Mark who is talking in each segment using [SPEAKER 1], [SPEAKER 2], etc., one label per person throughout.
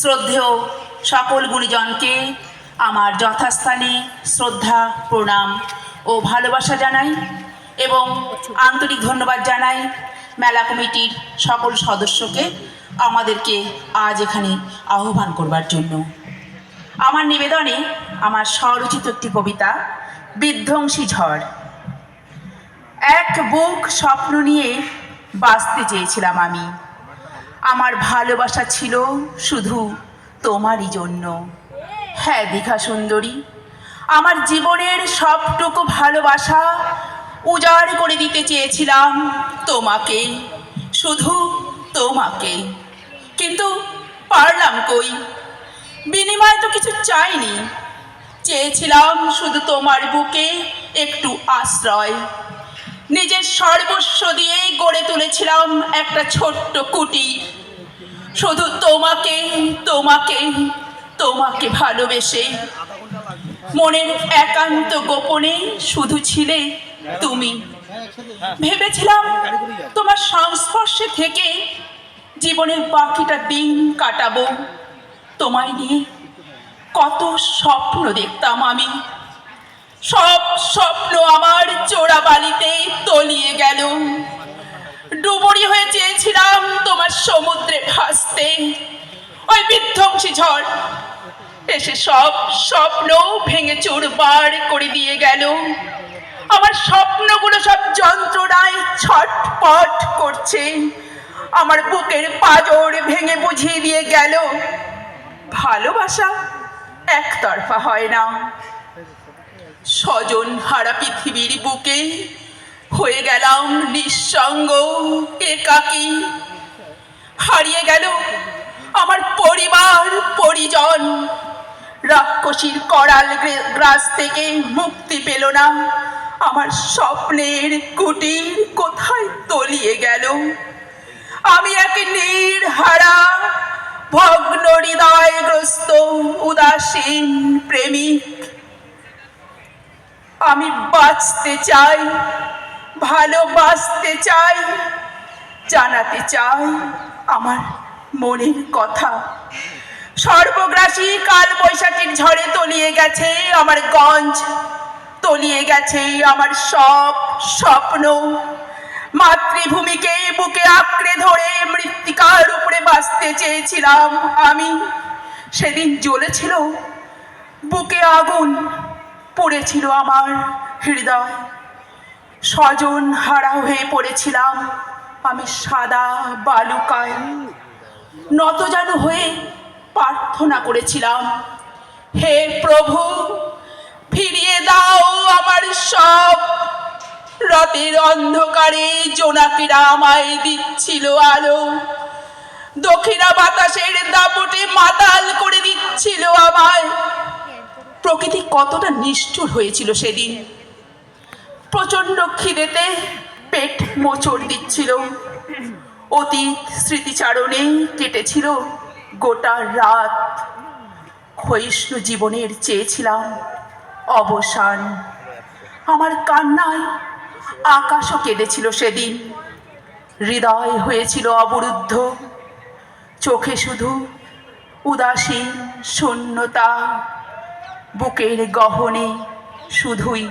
[SPEAKER 1] শ্রদ্ধেয় সকল গুণীজনকে আমার যথাস্থানে শ্রদ্ধা, প্রণাম ও ভালোবাসা জানাই এবং আন্তরিক ধন্যবাদ জানাই মেলা কমিটির সকল সদস্যকে আমাদেরকে আজ এখানে আহ্বান করবার জন্য। আমার নিবেদনে আমার স্বরচিত একটি কবিতা, বিধ্বংসী ঝড়। এক বুক স্বপ্ন নিয়ে বাঁচতে চেয়েছিলাম আমি। আমার ভালোবাসা ছিল শুধু তোমারই জন্য। হ্যাঁ দীঘা সুন্দরী, আমার জীবনের সবটুকু ভালোবাসা উজাড় করে দিতে চেয়েছিলাম তোমাকে, শুধু তোমাকে। কিন্তু পারলাম কই? বিনিময়ে তো কিছু চাইনি। চেয়েছিলাম শুধু তোমার বুকে একটু আশ্রয়। নিজের সর্বস্ব দিয়েই গড়ে তুলেছিলাম একটা ছোট্ট কুটি। শুধু তোমাকে তোমাকে তোমাকে ভালোবেসে। মনের একান্ত গোপনে শুধু ছিলে তুমি। ভেবেছিলাম তোমার সংস্পর্শে থেকে জীবনের বাকিটা দিন কাটাবো। তোমায় নিয়ে কত স্বপ্ন দেখতাম আমি। সব স্বপ্ন আমার চোরা বালিতে তলিয়ে গেল। ডুবুরি হয়ে চেয়েছিলাম তোমার সমুদ্রে ভাসতে। ওই বিধ্বংসী ঝড় এসে সব স্বপ্ন ভেঙে চুরবার করে দিয়ে গেল। আমার স্বপ্নগুলো সব যন্ত্রণায় ছটপট করছে। আমার বুকের পাজর ভেঙে বুঝিয়ে দিয়ে গেল, ভালোবাসা একতরফা হয় না। স্বজন হারা পৃথিবীর বুকে, হয়ে গেলাম নিঃসঙ্গ একাকী হারিয়ে গেল আমার পরিবার, পরিজন। রাক্ষসীর করাল গ্রে- গ্রাস থেকে মুক্তি পেল না। আমার স্বপ্নের কুটির কোথায় তলিয়ে গেল? আমি এক নির্হারা, ভগ্ন হৃদয়গ্রস্ত, উদাসীন, প্রেমিক। আমি বাঁচতে চাই, ভালোবাসতে চাই, জানাতে চাই আমার মনের কথা। সর্বগ্রাসী কাল বৈশাখীর ঝড়ে তলিয়ে গেছে আমার গঞ্জ, তলিয়ে গেছে আমার সব স্বপ্ন। মাতৃভূমিকে বুকে আঁকড়ে ধরে মৃত্তিকার উপরে বাঁচতে চেয়েছিলাম আমি। সেদিন জ্বলেছিল বুকে আগুন পড়েছিল আমার হৃদয়। স্বজন হারা হয়ে পড়েছিলাম আমি সাদা বালুকায়। নতজানু হয়ে প্রার্থনা করেছিলাম, হে প্রভু, ফিরিয়ে দাও আমার সব। রাতের অন্ধকারে জোনাকিরা আমায় দিচ্ছিল আলো। দক্ষিণা বাতাসের দাপটে মাতাল করে দিচ্ছিল আমায়। প্রকৃতি কতটা নিষ্ঠুর হয়েছিল সেদিন। প্রচণ্ড খিদেতে পেট মোচড় দিচ্ছিল। অতীত স্মৃতিচারণে কেটেছিল গোটা রাত। ক্ষয়িষ্ণু জীবনের চেয়েছিলাম অবসান। আমার কান্নায় আকাশও কেঁদেছিল সেদিন। হৃদয় হয়েছিল অবরুদ্ধ। চোখে শুধু উদাসীন শূন্যতা। বুকের গহনে শুধুই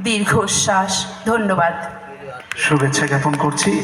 [SPEAKER 1] দীর্ঘশ্বাস। ধন্যবাদ।
[SPEAKER 2] শুভেচ্ছা জ্ঞাপন করছি।